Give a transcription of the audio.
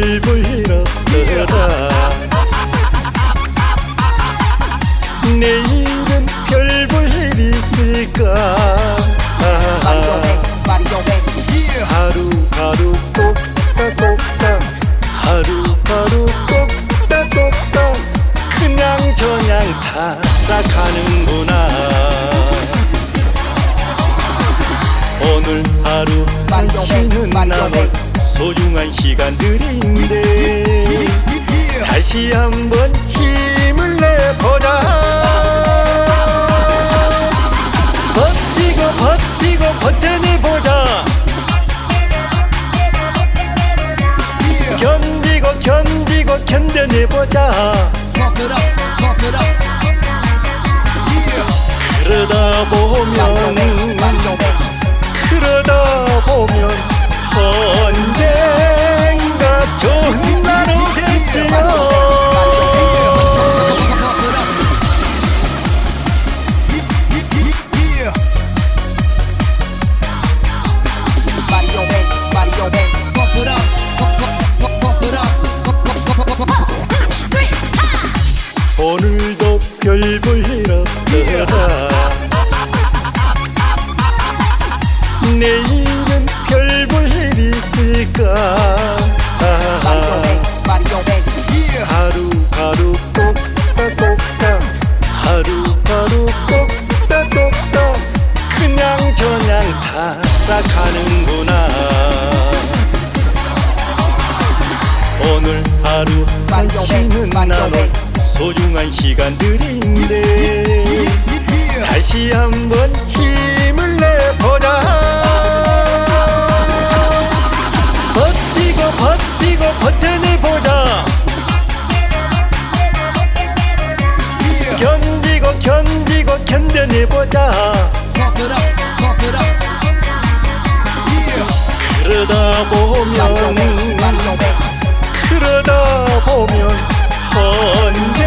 춤을 불러 떠다. 내일은 별볼 일 있을까? 하루하루 꼭다꼭다 하루하루 꼭다꼭다 그냥 저냥 살아가는구나. 오늘 하루 당신은 나무 소중한 시간들인데 다시 한번 힘을 내보자. 버티고 버티고 버텨내보자. 견디고 견디고 견뎌내보자. 그러다 별볼일 없더라 내일은 별볼일 있을까? 하루하루 똑딱똑딱. 하루하루 똑딱똑딱. 그냥 저냥 살아가는구나 다시는 나눠 소중한 시간들인데 다시 한번 힘을 내보자. 버티고 버티고 버텨내보자. 견디고 견디고 견뎌내보자. 그러다 보면 그러다 보면 看